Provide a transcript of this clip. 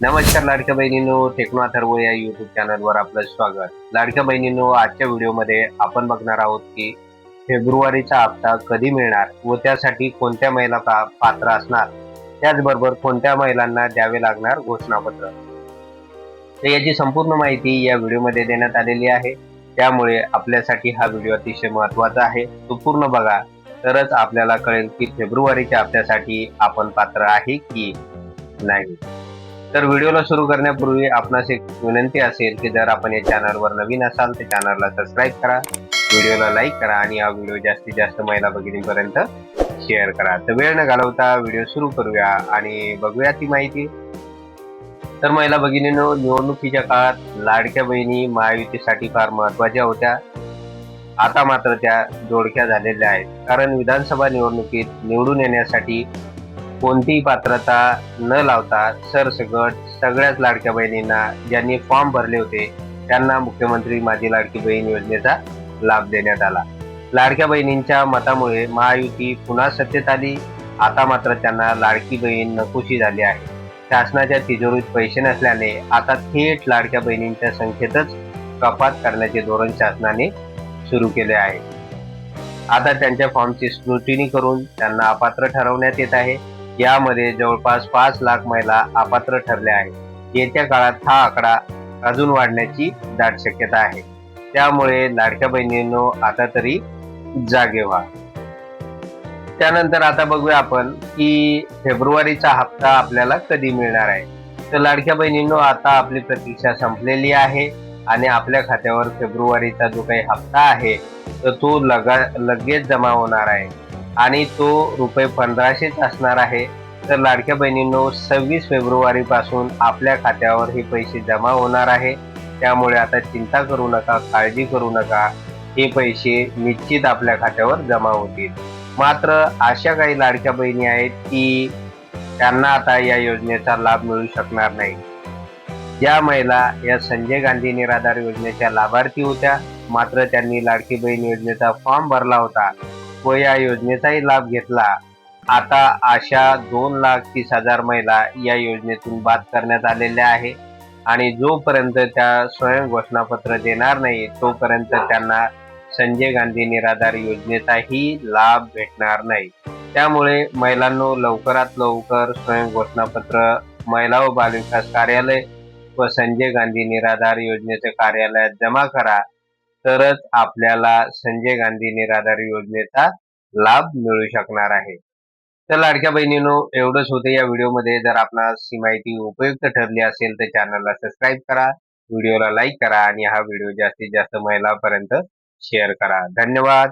नमस्कार लाडक्या बहिणींनो टेक्नो अथर्व या युट्यूब चॅनलवर आपलं स्वागत. लाडक्या बहिणींनो आजच्या व्हिडिओमध्ये आपण बघणार आहोत की फेब्रुवारीचा हप्ता कधी मिळणार व त्यासाठी कोणत्या महिला पात्र असणार? त्याचबरोबर कोणत्या महिलांना द्यावे लागणार घोषणापत्र? तर याची संपूर्ण माहिती या व्हिडिओमध्ये देण्यात आलेली आहे. त्यामुळे आपल्यासाठी हा व्हिडिओ अतिशय महत्त्वाचा आहे. तो पूर्ण बघा. तरच आपल्याला कळेल की फेब्रुवारीच्या हप्त्यासाठी आपण पात्र आहे की नाही. तर व्हिडिओला सुरू करण्यापूर्वी आपणास एक विनंती असेल की जर आपण या चॅनलवर नवीन असाल तर चॅनलला सबस्क्राईब करा व्हिडिओला लाईक करा आणि हा व्हिडिओ जास्तीत जास्त महिला भगिनीपर्यंत शेअर करा. तर वेळ न घालवता व्हिडिओ सुरू करूया आणि बघूया ती माहिती. तर महिला भगिनींनो निवडणुकीच्या काळात लाडक्या बहिणी महायुतीसाठी फार महत्त्वाच्या होत्या. आता मात्र त्या जोडक्या झालेल्या आहेत. कारण विधानसभा निवडणुकीत निवडून येण्यासाठी कोणतीही पात्रता न लावता सरसकट सगळ्याच लाडक्या बहिणींना ज्यांनी फॉर्म भरले होते त्यांना मुख्यमंत्री माझी लाडकी बहीण योजनेचा लाभ देण्यात आला. लाडक्या बहिणींच्या मतामुळे महायुती पुन्हा सत्तेत आली. आता मात्र त्यांना लाडकी बहीण नकोशी झाली आहे. शासनाच्या तिजोरीत पैसे नसल्याने आता थेट लाडक्या बहिणींच्या संख्येतच कपात करण्याचे धोरण शासनाने सुरू केले आहे. आता त्यांच्या फॉर्मची स्क्रुटिनी करून त्यांना अपात्र ठरवण्यात येत आहे. यामध्ये जवळपास पाच लाख महिला अपात्र ठरल्या आहेत. येत्या काळात हा आकडा अजून वाढण्याची दाट शक्यता आहे. त्यामुळे लाडक्या बहिणींनो आता तरी जागे व्हा. त्यानंतर आता बघूया आपण की फेब्रुवारीचा हप्ता आपल्याला कधी मिळणार आहे? तर लाडक्या बहिणींनो आता आपली प्रतीक्षा संपलेली आहे आणि आपल्या खात्यावर फेब्रुवारीचा जो काही हप्ता आहे तर तो लगा लगेच जमा होणार आहे. आणि तो रुपये पंधराशेच असणार आहे. तर लाडक्या बहिणींनो सव्वीस फेब्रुवारी पासून आपल्या खात्यावर हे पैसे जमा होणार आहे. त्यामुळे आता चिंता करू नका काळजी करू नका. हे पैसे निश्चित आपल्या खात्यावर जमा होतील. मात्र अशा काही लाडक्या बहिणी आहेत की त्यांना आता या योजनेचा लाभ मिळू शकणार नाही. ज्या महिला या संजय गांधी निराधार योजनेच्या लाभार्थी होत्या. मात्र त्यांनी लाडकी बहीण योजनेचा फॉर्म भरला होता. व या योजनेचाही लाभ घेतला. आता अशा दोन लाख तीस हजार महिला या योजनेतून बाद करण्यात आलेल्या आहे आणि जोपर्यंत त्या स्वयं घोषणापत्र देणार नाही तोपर्यंत त्यांना संजय गांधी निराधार योजनेचाही लाभ भेटणार नाही. त्यामुळे महिलांनो लवकरात लवकर स्वयं घोषणापत्र महिला व बालविकास कार्यालय व संजय गांधी निराधार योजनेचे कार्यालयात जमा करा. तरच आपल्याला संजय गांधी निराधार योजनेचा लाभ मिळू शकणार आहे. तर लाडक्या बहिणीनो एवढंच होतं या व्हिडिओमध्ये. जर आपणास ही माहिती उपयुक्त ठरली असेल तर चॅनलला सबस्क्राईब करा व्हिडिओला लाईक करा आणि हा व्हिडिओ जास्तीत जास्त महिलांपर्यंत शेअर करा. धन्यवाद.